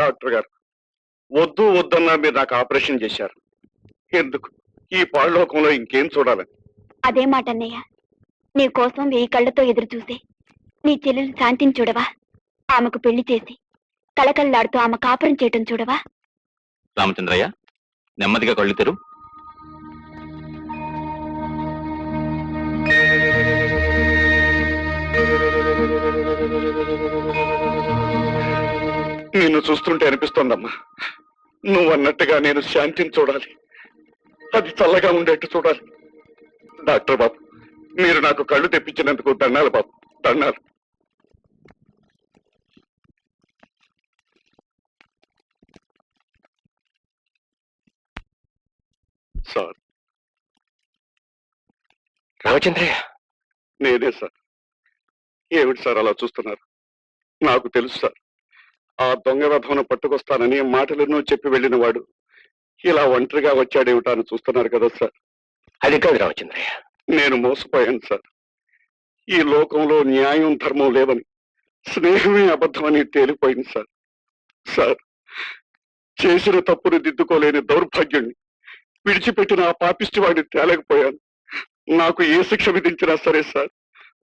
Doctor గారు. వద్దు వద్దన్నా మీరు నాకు ఆపరేషన్ చేశారు. ఎందుకు? ఈ పాళ్ళలోకంలో ఇంకేం చూడాలని అదే మాట అన్నయ్య. నీ కోసం వెయ్యి కళ్ళతో ఎదురు చూసే. నీ చెల్లెలు శాంతిని చూడవా? ఆమెకు పెళ్ళి చేసి కళకళలాడుతూ ఆమె కాపురం చేయటం చూడవా? రామచంద్రయ్య నెమ్మదిగా కళ్ళు తెరు. నిన్ను చూస్తుంటే అనిపిస్తోందమ్మా. నువ్వు అన్నట్టుగా నేను శాంతిని చూడాలి. అది చల్లగా ఉండేట్టు చూడాలి. డాక్టర్ బాబు మీరు నాకు కళ్ళు తెప్పించినందుకు దండాలు బాబు. దండాలు సార్. రామచంద్రయ్య. నేనే సార్. ఏమిటి సార్ అలా చూస్తున్నారు? నాకు తెలుసు సార్. ఆ దొంగ రథమును పట్టుకొస్తానని మాటలను చెప్పి వెళ్ళిన వాడు ఇలా ఒంటరిగా వచ్చాడేమిటా అని చూస్తున్నారు కదా సార్. అది కాదు రామచంద్రయ్య. నేను మోసపోయాను సార్. ఈ లోకంలో న్యాయం ధర్మం లేవని స్నేహమే అబద్ధమని తేలిపోయింది సార్. సార్ చేసిన తప్పును దిద్దుకోలేని దౌర్భాగ్యుణ్ణి విడిచిపెట్టిన ఆ పాపిష్టి వాడిని తేలేకపోయాను. నాకు ఏ శిక్ష విధించినా సరే సార్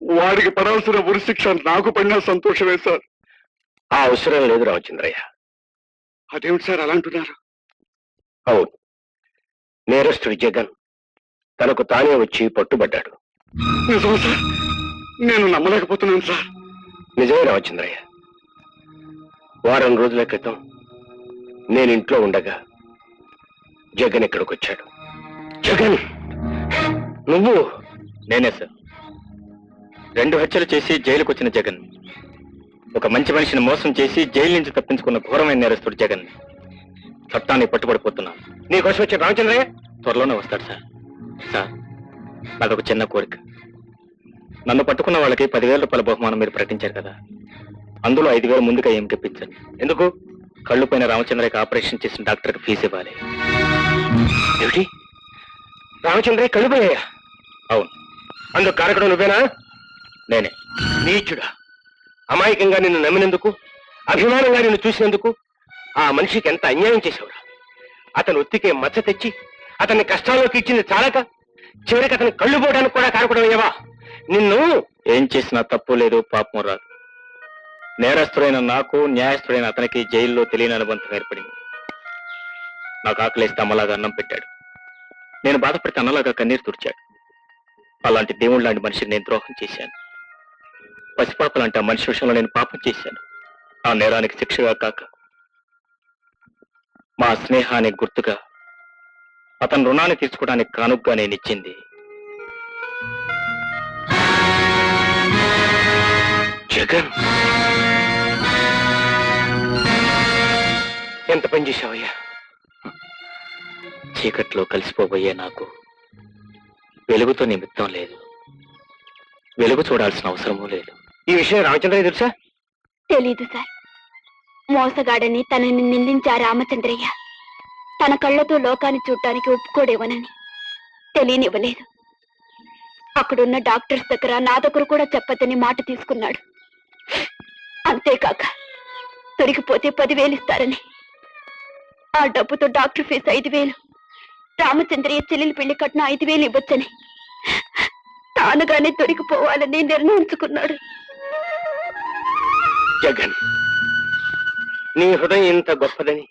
వాడికి పడాల్సిన ఉరి శిక్ష నాకు పడినా సంతోషమే సార్. ఆ అవసరం లేదు రామచంద్రయ్య. అదేమిటి సార్ అలా అంటున్నారు. అవును. నేరస్తుడి జగన్ తనకు తానే వచ్చి పట్టుబడ్డాడు. సార్? నేను నమ్మలేకపోతున్నాను సార్. నిజమే రామచంద్రయ్య. వారం రోజుల క్రితం నేను ఇంట్లో ఉండగా జగన్ ఇక్కడికి వచ్చాడు. జగన్! నువ్వు! నేనే సార్. రెండు హత్యలు చేసి జైలుకు వచ్చిన జగన్ ఒక మంచి మనిషిని మోసం చేసి జైలు నుంచి తప్పించుకున్న ఘోరమైన నేరస్తుడు జగన్. చట్టాన్ని పట్టుబడిపోతున్నాను నీకోసం వచ్చిన రామచంద్రయ్య? త్వరలోనే వస్తాడు సార్. సార్ నాదొక చిన్న కోరిక. నన్ను పట్టుకున్న వాళ్ళకి పదివేల రూపాయల బహుమానం మీరు ప్రకటించారు కదా. అందులో ఐదు వేలు ముందుగా ఏం తెప్పించండి ఎందుకు? కళ్ళు పైన రామచంద్రయ్యకి ఆపరేషన్ చేసిన డాక్టర్కి ఫీజు ఇవ్వాలి. ఏమిటి? రామచంద్రయ్య కళ్ళు పోయాయా? అవును. అందుకు కారకుడు నువ్వేనా? నేనే. నీచుడా. అమాయకంగా నిన్ను నమ్మినందుకు అభిమానంగా నిన్ను చూసినందుకు ఆ మనిషికి ఎంత అన్యాయం చేశావురా. అతను ఒత్తికే మచ్చ తెచ్చి అతన్ని కష్టాల్లోకి ఇచ్చింది చాలక చివరికి అతను కళ్ళు పోవడానికి కూడా కారకుడు నిన్ను ఏం చేసినా తప్పు లేదు పాపం రాదు. నేరస్తుడైన నాకు న్యాయస్తుడైన అతనికి జైల్లో తెలియని అనుబంధం ఏర్పడింది. నాకు ఆకలేస్తే అమ్మలాగా అన్నం పెట్టాడు. నేను బాధపడితే అన్నలాగా కన్నీరు తుడిచాడు. అలాంటి దేవుళ్ళ లాంటి మనిషిని నేను ద్రోహం చేశాను. పసిపాప ఆ మనిషి విషయంలో నేను పాపం చేశాను. ఆ నేరానికి శిక్షగా కాక మా స్నేహానికి గుర్తుగా అతని రుణాన్ని తీర్చుకోవడానికి కానుగ్గా నేను ఇచ్చింది. జగన్! ఎంత పని చేశావయ్యా? చీకట్లో కలిసిపోబోయే నాకు వెలుగుతో నిమిత్తం లేదు. వెలుగు చూడాల్సిన అవసరమూ లేదు. ఈ విషయం రామచంద్రయ్య తెలుసా? తెలీదు సార్. మోసగాడని తనని నిందించా రామచంద్రయ్య. తన కళ్ళతో లోకాన్ని చూడటానికి ఒప్పుకోడేమోనని తెలియనివ్వలేదు. అక్కడున్న డాక్టర్స్ దగ్గర నా దగ్గర కూడా చెప్పదని మాట తీసుకున్నాడు. అంతేకాక దొరికిపోతే పదివేలు ఇస్తారని. ఆ డబ్బుతో డాక్టర్ ఫీజు ఐదు వేలు రామచంద్రయ్య చెల్లెలు పెళ్ళి కట్టిన ఐదు వేలు ఇవ్వచ్చని. తానుగానే దొరికిపోవాలని నిర్ణయించుకున్నాడు. జగన్. నీ హృదయం ఇంత గొప్పదని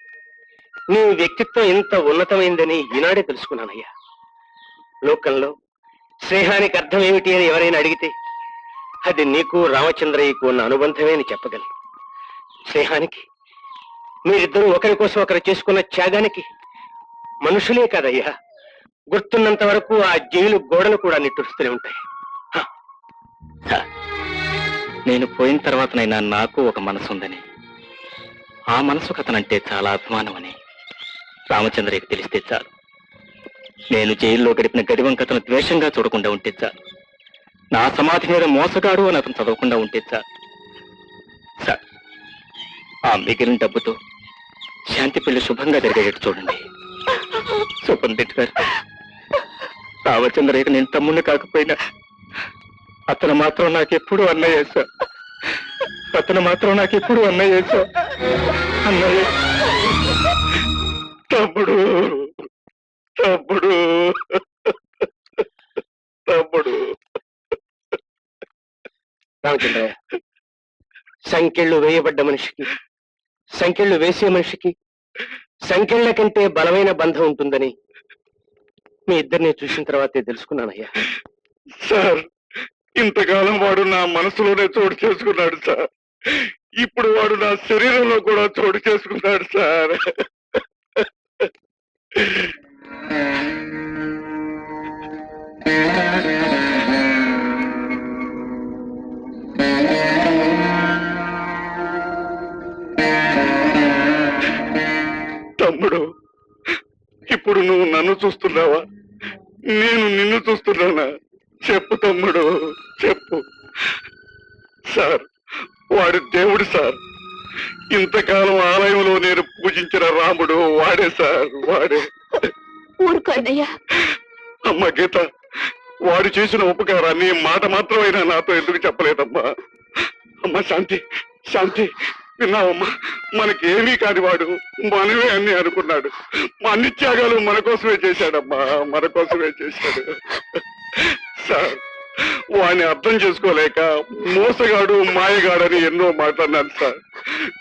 నీ వ్యక్తిత్వం ఇంత ఉన్నతమైందని ఈనాడే తెలుసుకున్నానయ్యా. లోకంలో స్నేహానికి అర్థం ఏమిటి అని ఎవరైనా అడిగితే అది నీకు రామచంద్రయ్యకు ఉన్న అనుబంధమే అని చెప్పగలను. స్నేహానికి మీరిద్దరూ ఒకరి కోసం ఒకరు చేసుకున్న త్యాగానికి మనుషులే కాదయ్యా. గుర్తున్నంత వరకు ఆ జైలు గోడలు కూడా నిట్టురుస్తూనే ఉంటాయి. నేను పోయిన తర్వాతనైనా నాకు ఒక మనసు ఉందని ఆ మనసు కథనంటే చాలా అభిమానం అని రామచంద్రయ్యకి తెలిస్తే చాలు. నేను జైల్లో గడిపిన గడివం కథను ద్వేషంగా చూడకుండా ఉంటే చాలు. నా సమాధి మీద మోసగాడు అని అతను చదవకుండా ఉంటే చాలు. సార్ ఆ మిగిలిన డబ్బుతో శాంతి పెళ్ళి శుభంగా జరిగేటట్టు చూడండి. సుపండిట్ గారు రామచంద్రయ్యకి నేను తమ్ముడిని కాకపోయినా అతను మాత్రం నాకు ఎప్పుడు అన్నయ్య సార్. అతను మాత్రం నాకు ఎప్పుడు అన్నయ్య సార్. అన్నయ్య. తమ్ముడు. తమ్ముడు. తమ్ముడు. రామచంద్రయ్య సంఖ్యళ్ళు వేయబడ్డ మనిషికి సంఖ్యళ్ళు వేసే మనిషికి సంఖ్యళ్ళ కంటే బలమైన బంధం ఉంటుందని మీ ఇద్దరిని చూసిన తర్వాతే తెలుసుకున్నానయ్యా. సార్ ఇంతకాలం వాడు నా మనసులోనే చోటు చేసుకున్నాడు సార్. ఇప్పుడు వాడు నా శరీరంలో కూడా చోటు చేసుకున్నాడు సార్. తమ్ముడు ఇప్పుడు నువ్వు నన్ను చూస్తున్నావా? నేను నిన్ను చూస్తున్నానా? చెప్పు తమ్ముడు చెప్పు. సార్ వాడు దేవుడు సార్. ఇంతకాలం ఆలయంలో నేను పూజించిన రాముడు వాడే సార్ వాడే. ఊరుకో అన్నయ్య. అమ్మ గీత వాడు చేసిన ఉపకారాన్ని మాట మాత్రమైనా నాతో ఎందుకు చెప్పలేదమ్మా? అమ్మ శాంతి శాంతి. విన్నావమ్మా మనకేమీ కాని వాడు మనమే అన్ని అనుకున్నాడు. అన్ని త్యాగాలు మన కోసమే చేశాడమ్మా మన కోసమే చేశాడు. సార్ వాడిని అర్థం చేసుకోలేక మోసగాడు మాయగాడని ఎన్నో మాట్లాడినాను సార్.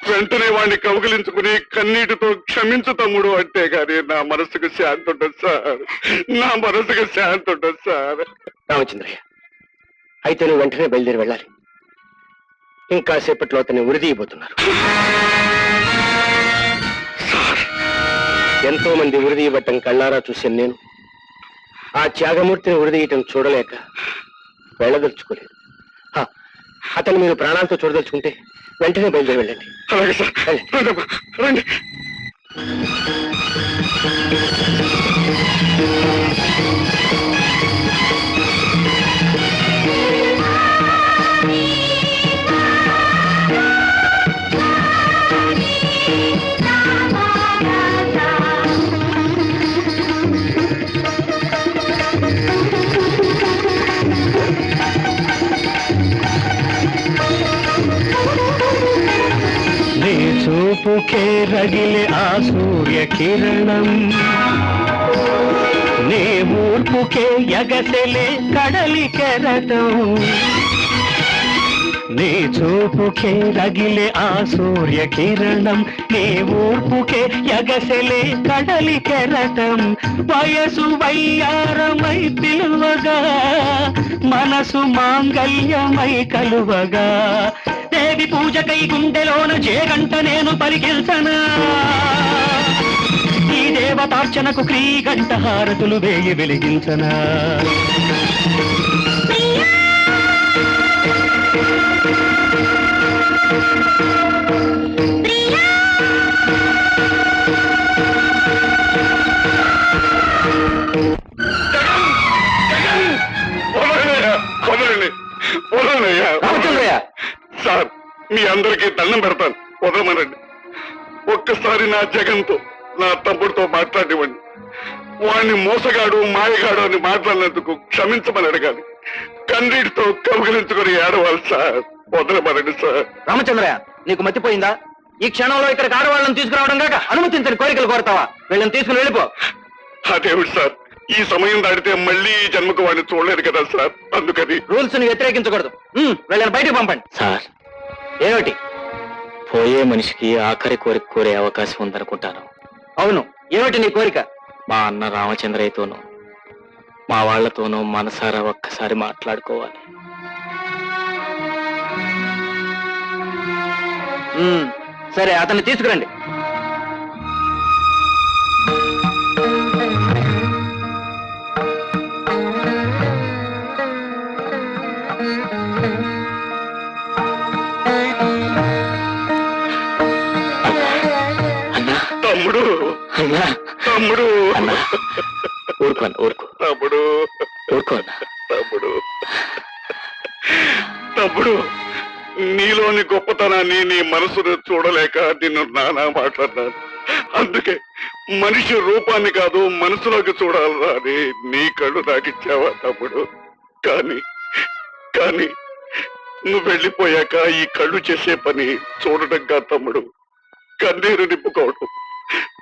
వెంటనే వాడిని కౌగిలించుకుని కన్నీటితో క్షమించు తమ్ముడు అంటే గాని నా మనసుకు శాంతి ఉంటుంది సార్. నా మనసుకు శాంతి ఉంటుంది సార్. రామచంద్రయ్య అయితే నువ్వు వెంటనే బయలుదేరి వెళ్ళాలి. ఇంకా సేపట్లో అతన్ని ఉరిదీయబోతున్నారు ఎంతో మంది ఉరిదీయబట్టం కళ్ళారా చూశాను నేను. ఆ త్యాగమూర్తిని ఉరిదీయటం చూడలేక వెళ్ళదలుచుకోలేదు. హా, అతన్ని మీరు ప్రాణాలతో చూడదలుచుకుంటే వెంటనే బయలుదేరి వెళ్ళండి. అలాగే సార్. రండి కిరణం. నే ఊర్పుకే ఎగసెలే కడలి కెరటం. నీ చూపుకే రగిలే ఆ సూర్య కిరణం. నీ ఊర్పుకే ఎగసెలే కడలి కెరటం. వయసు వయ్యారమై పిలువగా మనసు మాంగల్యమై కలువగా. దేవి పూజకై గుండెలోన జేగంట నేను పరికిల్సనా దేవతార్చనకు క్రీగంట హారతులు వేయి వెలిగించనా. సార్ మీ అందరికీ దండం పెడతాను. వదలమనండి. ఒక్కసారి నా జగన్తో నా తమ్ముడితో మాట్లాడివ్వండి వాడిని మోసగాడు మాయగాడు అని మాట్లాడినందుకు క్షమించమని అడగాలి. కన్నీటితో కౌగిలించుకొని ఏడవాలి సార్. వదలమనండి సార్. రామచంద్రయ్య నీకు మతిపోయిందా? ఈ క్షణంలో ఇక్కడికి ఆడవాళ్ళని తీసుకురావడం కాక అనుమతించని కోరికలు కోరతావా? వీళ్ళని తీసుకుని వెళ్ళిపో. అదేమిటి సార్ ఈ సమయం దాటితే మళ్ళీ జన్మకు వాడిని చూడలేదు కదా సార్. అందుకని రూల్స్ని వ్యతిరేకించకూడదు వీళ్ళని బయటకు పంపండి. సార్. ఏమిటి? పోయే మనిషికి ఆఖరి కోరిక కోరే అవకాశం ఉందనుకుంటాను. అవును ఏమిటి నీ కోరిక? మా అన్న రామచంద్రయ్యతోనూ మా వాళ్ళతోనూ మనసారా ఒక్కసారి మాట్లాడుకోవాలి. సరే అతన్ని తీసుకురండి. అన్నా. తమ్ముడు. అన్నా. ఊరుకో అన్న ఊరుకో. తమ్ముడు. ఊరుకో అన్నా. తమ్ముడు. తమ్ముడు నీలోని గొప్పతనాన్ని నీ మనసును చూడలేక నిన్ను నానా మాట్లాడినాను. అందుకే మనిషి రూపాన్ని కాదు మనసులోకి చూడాలరా అని నీ కళ్ళు నాకిచ్చావా తమ్ముడు? కానీ కానీ నువ్వు వెళ్ళిపోయాక ఈ కళ్ళు చేసే పని చూడటం కాదు తమ్ముడు. కన్నీరు నింపుకోవడం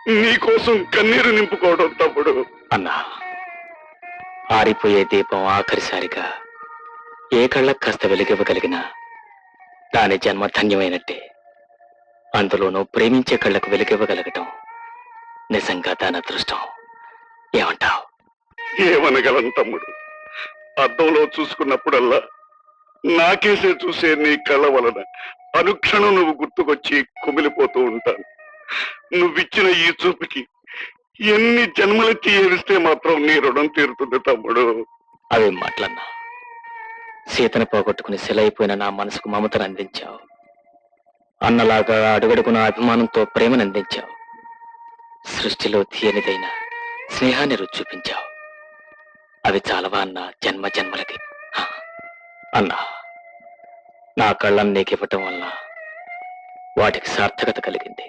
నీకోసం కన్నీరు నింపుకోవడం తమ్ముడు అన్నా ఆరిపోయే దీపం ఆఖరిసారిగా ఏ కళ్ళకు కాస్త వెలుగివ్వగలిగినా దాని జన్మ ధన్యమైనట్టే. అందులోనూ ప్రేమించే కళ్ళకు వెలుగివ్వగలగటం నిజంగా దాని అదృష్టం. ఏమంటావ్? ఏమనగలను తమ్ముడు? అద్దంలో చూసుకున్నప్పుడల్లా నాకేసే చూసే నీ కళ్ళ వలన అనుక్షణం నువ్వు గుర్తుకొచ్చి కుమిలిపోతూ ఉంటాను. నువ్విచ్చిన ఈ చూపుకి ఎన్ని జన్మలెత్తి ఏడిస్తే మాత్రం నీ రుణం తీరుతుంది తమ్ముడు. అవేం మాటలన్నా. సీతను పోగొట్టుకుని సెలైపోయిన నా మనసుకు మమతను అందించావు. అన్నలాగా అడుగడుగున అభిమానంతో ప్రేమను అందించావు. సృష్టిలో తీయనిదైన స్నేహాన్ని రుచి చూపించావు. అవి చాలవా అన్న జన్మ జన్మలకి? అన్నా నా కళ్ళను నీకు ఇవ్వటం వల్ల వాటికి సార్థకత కలిగింది.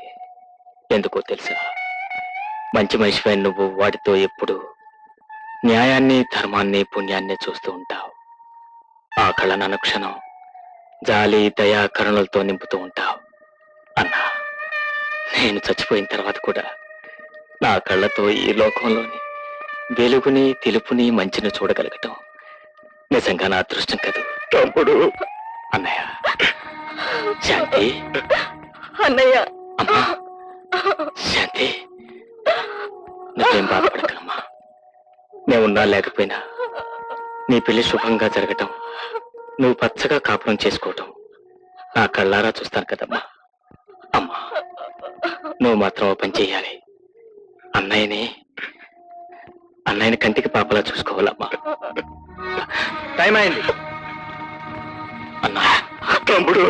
ఎందుకో తెలుసా? మంచి మనిషిపై నువ్వు వాటితో ఎప్పుడు న్యాయాన్ని ధర్మాన్ని పుణ్యాన్ని చూస్తూ ఉంటావు. ఆ కళను అనుక్షణం జాలి దయా కరుణలతో నింపుతూ ఉంటావు. అన్నా నేను చచ్చిపోయిన తర్వాత కూడా నా కళ్ళతో ఈ లోకంలోని వెలుగుని తెలుపుని మంచిని చూడగలగటం నిజంగా నా అదృష్టం కదూ? తమ్ముడు. అన్నయ్య. శాంతి. అన్నయ్య. అమ్మా. శాంతి నువ్వేం బాధపడకమ్మా. నేనున్నా లేకపోయినా నీ పెళ్ళి శుభంగా జరగటం నువ్వు పచ్చగా కాపురం చేసుకోవటం నా కళ్ళారా చూస్తాను కదమ్మా. అమ్మా నువ్వు మాత్రం పని చెయ్యాలి అన్నయ్యని అన్నయ్యని కంటికి పాపలా చూసుకోవాలమ్మా. టైం అయింది. అన్నా తమ్ముడు.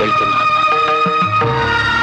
వెళ్తున్నా Thank you.